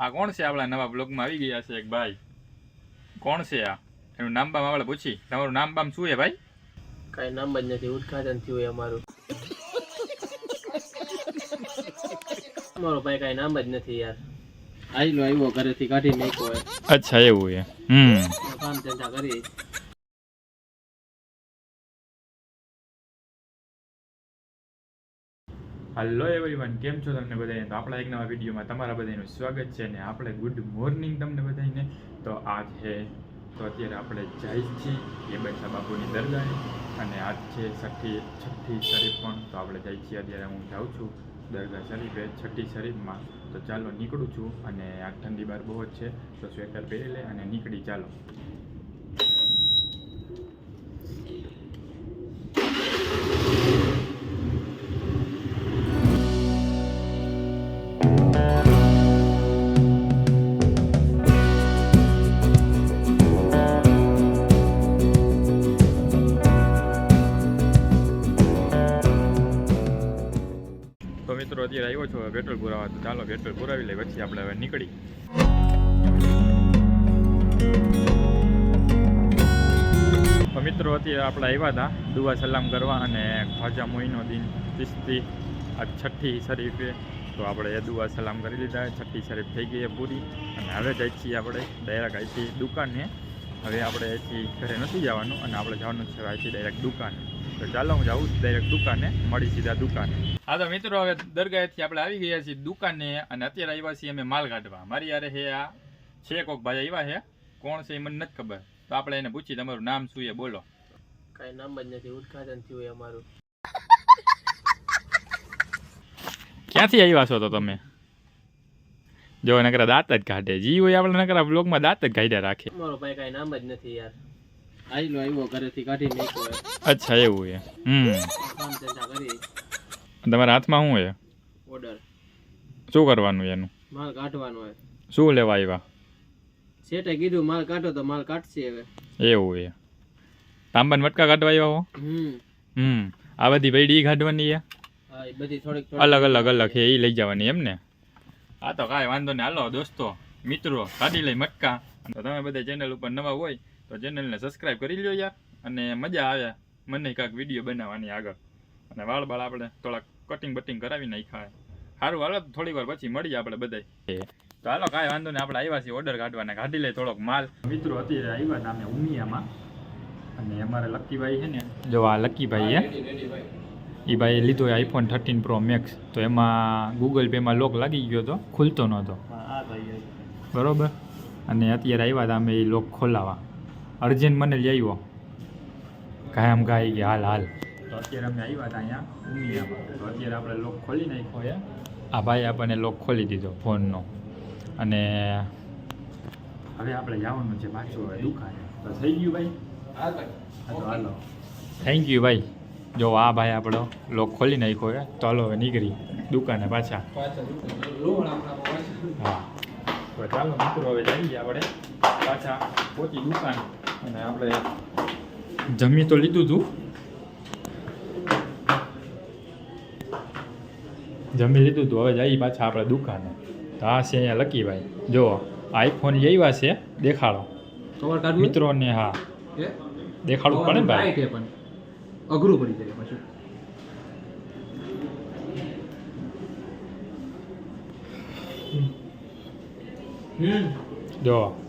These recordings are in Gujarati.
આ કોણ છે? આપણા નવા બ્લોગમાં આવી ગયા છે એક ભાઈ. કોણ છે આ? એનું નામ બામ આપણે પૂછી. તમારું નામ બામ શું છે ભાઈ? કાંઈ નામ જ નથી. ઉદઘાટન થયું અમારું. અમારો ભાઈ કાંઈ નામ જ નથી યાર. આઈલો આવ્યો ઘરેથી કાઢી નાખ્યો અચ્છા એવું છે. હમ. કામ ધંધા કરી હલો એવરીવન કેમ છો તમને બધાને તો આપણા એક નવા વિડીયોમાં તમારા બધાનું સ્વાગત છે અને આપણે ગુડ મોર્નિંગ તમને બધાને તો આજ છે તો અત્યારે આપણે જાય છીએ બેઠા બાપુની દરગાહે. અને આજ છે છઠ્ઠી છઠ્ઠી શરીફ પણ. તો આપણે જાય છીએ, અત્યારે હું જાઉં છું દરગાહ શરીફે, છઠ્ઠી શરીફમાં. તો ચાલો નીકળું છું અને આ ઠંડી બાર બહુ જ છે. તો સ્વેટર પહેરી લે અને નીકળી, ચાલો. મિત્રો, અત્યારે આવ્યો છો પેટ્રોલ પુરાવા, તો ચાલો પેટ્રોલ પુરાવી લઈએ, પછી આપણે હવે નીકળી મિત્રો, અત્યારે આપણે આવ્યા હતા દુવા સલામ કરવા અને ખ્વાજા દિન તિસ્તી આ છઠ્ઠી શરીફે. તો આપણે એ દુઆ સલામ કરી લીધા, છઠ્ઠી શરીફ થઈ ગઈ પૂરી. અને હવે જાય છીએ આપણે ડાયરેક્ટ અહીંથી દુકાને. હવે આપણે અહીંથી ઘરે નથી જવાનું અને આપણે જવાનું છે અહીંથી ડાયરેક્ટ દુકાને. તો ચાલો હું જાઉં ડાયરેક્ટ દુકાને, મળી સીધા દુકાને. હા તો મિત્રો હવે દરગાહેથી આપણે આવી ગયા છીએ દુકાને અને અત્યારે આવ્યા છીએ અમે માલ કાઢવા. મારી યારે હે આ છે કોક ભાઈ આવ્યા હે. કોણ છે એ મને નથી ખબર. તો આપણે એને પૂછી તમારું નામ શું એ? બોલો. કાંઈ નામ જ નથી ઉદઘાટન થયું અમારું. ક્યાંથી આવ્યા છો તો તમે? જો નકરા દાંત જ કાઢે. જી હોય આપણે નકરા બ્લોગમાં દાંત જ કાઢ્યા રાખે. મારો ભાઈ કાંઈ નામ જ નથી યાર. આઈલો આવ્યો ઘરેથી કાઢી નાખ્યો હોય અચ્છા એવું છે હમ. કામ ધંધા કરી તમારા હાથમાં શું છે? ઓર્ડર શું કરવાનું એનું? માલ કાઢવાનો હોય. શું લેવા આવ્યા? શેઠે કીધું માલ કાઢો તો માલ કાઢશે હવે. એવું એ તાંબાન મટકા કાઢવા આવ્યા હો? હમ. હમ. આ બધી બેડી કાઢવાની છે? બધી થોડીક અલગ અલગ અલગ છે એ લઈ જવાની એમ ને? હા તો કાંઈ વાંધો નહીં. હાલો દોસ્તો મિત્રો કાઢી લઈ મટકા. તો તમે બધા ચેનલ ઉપર નવા હોય તો ચેનલને સબસ્ક્રાઈબ કરી લ્યો યાર. અને મજા આવે. મને કાંઈક વીડિયો બનાવવાની આગળ. અને વાળ બાળ આપણે થોડાક કટિંગ બટિંગ કરાવી નાખ્યા સારું હાલો થોડી વાર પછી મળીએ આપણે બધા તો હાલો કાંઈ વાંધો નહીં આપણે આવ્યા છીએ ઓર્ડર કાઢવાને. કાઢી લઈએ થોડોક માલ. મિત્રો અત્યારે આવ્યા હતા અમે ઉમિયામાં. અને અમારે લક્કીભાઈ છે ને જો આ લક્કીભાઈ હે. એ ભાઈએ લીધો આઈફોન થર્ટીન પ્રો મેક્સ તો એમાં ગૂગલ પેમાં લોક લાગી ગયો હતો ખુલતો નહોતો હા ભાઈ બરોબર? અને અત્યારે આવ્યા હતા અમે એ લોક ખોલાવા. અર્જન્ટ મને લઈ આવ્યો. કાયમ ગાઈ ગયા હાલ હાલ. તો અત્યારે અમે આવ્યા હતા અહીંયા ઉમિયામાં તો અત્યારે આપણે લોક ખોલી નાખ્યો છે. આ ભાઈ આપણને લોક ખોલી દીધો ફોનનો. અને હવે આપણે જવાનું છે પાછું હવે દુકાને. તો થઈ ગયું ભાઈ? હાલો. થેન્ક યુ ભાઈ. જો આ ભાઈ આપણો લોક ખોલી નાખ્યો છે. તો હાલો હવે નીકળી દુકાને પાછા. હા. તો ચાલો મિત્રો હવે જઈએ આપણે પાછા પહોંચી દુકાન. અને આપણે જમી તો લીધું હતું જમી લીધું હતું હવે જઈએ પાછા આપણે દુકાને. તો આ છે અહીંયા લકીભાઈ. જો આઈફોન લઈ છે. દેખાડો. કવર મિત્રોને હા. દેખાડવું પડે ભાઈ? અઘરું પડી જાય પછી. જો.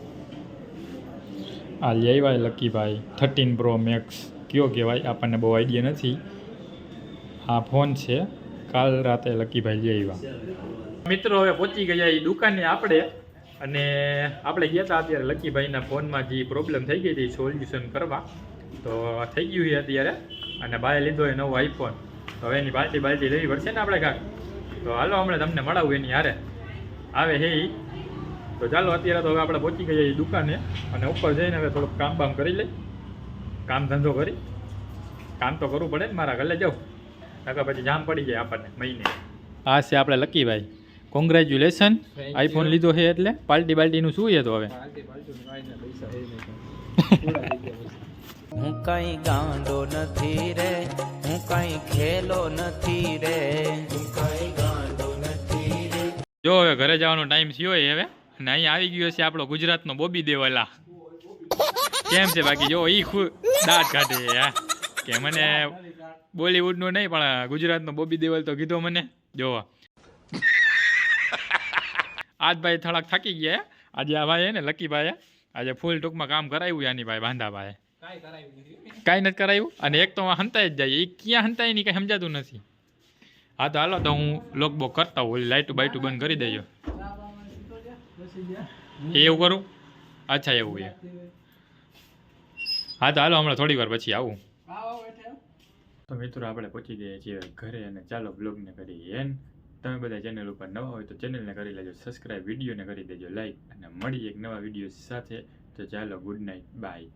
આ લેવાય લકીભાઈ. થર્ટીન પ્રો મેક્સ કયો કહેવાય? આપણને બહુ આઈડિયા નથી. આ ફોન છે. કાલ રાતે લકીભાઈ લઈ આવ્યા મિત્રો, હવે પહોંચી ગયા એ દુકાને આપણે અને આપણે ગયા હતા અત્યારે લકીભાઈના ફોનમાં જે પ્રોબ્લેમ થઈ ગઈ હતી સોલ્યુશન કરવા. તો થઈ ગયું છે અત્યારે અને બાય લીધો એ નવો આઈફોન તો હવે એની બાલટી બાલટી લેવી પડશે ને આપણે કાંક. તો હાલો, હમણાં તમને મળાવું એની હારે. આવે હે તો ચાલો, અત્યારે તો હવે આપણે પહોંચી ગયા દુકાને અને ઉપર જઈને હવે થોડુંક કામ બામ કરી લઈ. કામ ધંધો કરી. કામ તો કરવું પડે ને મારા ઘરે. જાઉં નકર પછી જામ પડી જાય આપણને મહિને. આ છે આપણે લકીભાઈ. કોંગ્રેચ્યુલેશન આઈફોન લીધો છે એટલે પાલ્ટી બાલ્ટીનું શું છે તો હવે? હું કઈ ગાંડો નથી રે હું કઈ ખેલો નથી રે. હું કઈ ગાંડો નથી રે. જો હવે ઘરે જવાનો ટાઈમ થયો હોય હવે અને અહીંયા આવી ગયો છે આપણો ગુજરાતનો બોબી દેવાલા. કેમ છે બાકી? જો ઈ ખુ દાંત કાઢે હા. કે મને બોલીવુડનું નહીં, પણ ગુજરાતનો બોબી દેવલ તો કીધો મને. જોવા. આજ ભાઈ થોડાક થાકી ગયા આજે આ ભાઈ ને લકી ભાઈ આજે ફૂલ ટૂંકમાં કામ કરાવ્યું યાની ભાઈ બાંધા ભાઈ કાંઈ નથી કરાવ્યું. અને એક તો હંતાઈ જ જાય. એ ક્યાં હંતાય નહીં, કાંઈ સમજાતું નથી. હા, તો હાલો, તો હું લોક બોક કરતા હોઉં. લાઇટું બાઇટું બંધ કરી દેજો. એ એવું કરું? અચ્છા, એવું છે. હા, તો હાલો, હમણાં થોડી વાર પછી આવું. તો મિત્રો આપણે પહોંચી ગયા છીએ ઘરે અને ચાલો બ્લોગને કરીએ એન તમે બધા ચેનલ ઉપર નવા હોય તો ચેનલને કરી લેજો સબસ્ક્રાઇબ વિડીયોને કરી દેજો લાઈક અને મળીએ એક નવા વીડિયો સાથે. તો ચાલો ગુડ નાઇટ બાય